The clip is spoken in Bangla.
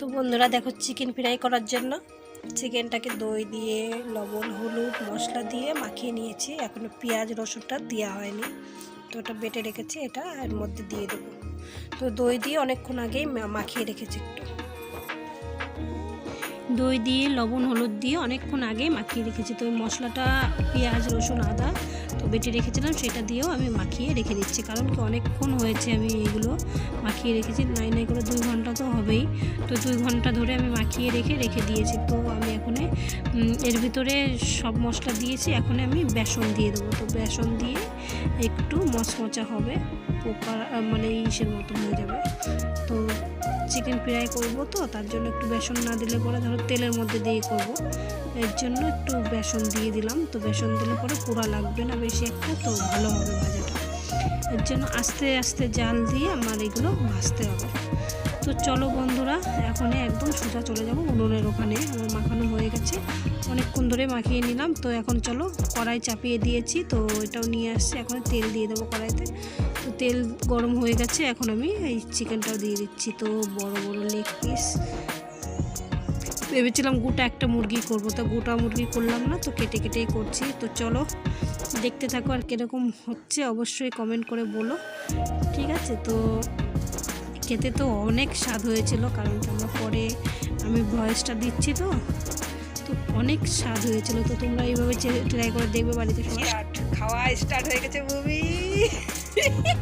তো বন্ধুরা দেখো চিকেন ফ্রাই করার জন্য। চিকেনটাকে দই দিয়ে, লবণ, হলুদ, মশলা দিয়ে মাখিয়ে নিয়েছি। এখনও পেঁয়াজ, রসুনটা দেওয়া হয়নি। তো ওটা বেটে রেখেছি এটা এর মধ্যে দিয়ে দেবো। তো দই দিয়ে অনেকক্ষণ আগেই মাখিয়ে রেখেছি একটু। দই দিয়ে, লবণ, হলুদ দিয়ে অনেকক্ষণ আগে মাখিয়ে রেখেছি। তো মশলাটা, পেঁয়াজ, রসুন, আদা তো বেটে রেখেছিলাম, সেটা দিয়েও আমি মাখিয়ে রেখে দিচ্ছি। কারণ কি অনেকক্ষণ হয়েছে আমি এগুলো মাখিয়ে রেখেছি, নাই নাই করে দুই ঘণ্টা তো হবেই। তো দুই ঘণ্টা ধরে আমি মাখিয়ে রেখে রেখে দিয়েছি। তো আমি এখন এর ভিতরে সব মশলা দিয়েছি, এখন আমি বেসন দিয়ে দেবো। তো বেসন দিয়ে একটু মচমচা হবে, পোকা মানে ইসের মতো হয়ে যাবে। তো চিকেন ফ্রাই করব তো, তার জন্য একটু বেসন না দিলে পরে ধরো তেলের মধ্যে দিয়ে করব। এর জন্য একটু বেসন দিয়ে দিলাম, তো বেসন দিলে পরে পোড়া লাগবে না বেশি একটা, তো ভালো হবে ভাজাটা। এর জন্য আস্তে আস্তে জাল দিয়ে আমার এগুলো ভাজতে হবে। তো চলো বন্ধুরা, এখনই একদম সোজা চলে যাব উনুনের ওখানে, আমার মাখানো হয়ে গেছে। অনেকক্ষণ ধরে মাখিয়ে নিলাম। তো এখন চলো কড়াই চাপিয়ে দিয়েছি। তো এটাও নিয়ে আসছি। এখন তেল দিয়ে দেবো কড়াইতে। তো তেল গরম হয়ে গেছে। এখন আমি এই চিকেনটাও দিয়ে দিচ্ছি। তো বড় বড় লেগ পিস ভেবেছিলাম গোটা একটা মুরগি করব। তো গোটা মুরগি করলাম না, তো কেটে কেটেই করছি। তো চলো দেখতে থাকো আর কীরকম হচ্ছে। অবশ্যই কমেন্ট করে বলো। ঠিক আছে? তো খেতে তো অনেক স্বাদ হয়েছিল। কারণ আমরা পরে, আমি ভয়েসটা দিচ্ছি তো। তো অনেক স্বাদ হয়েছিল। তো তোমরা এইভাবে ট্রাই করে দেখবে বাড়িতে খাওয়া স্টার্ট হয়ে গেছে মুভি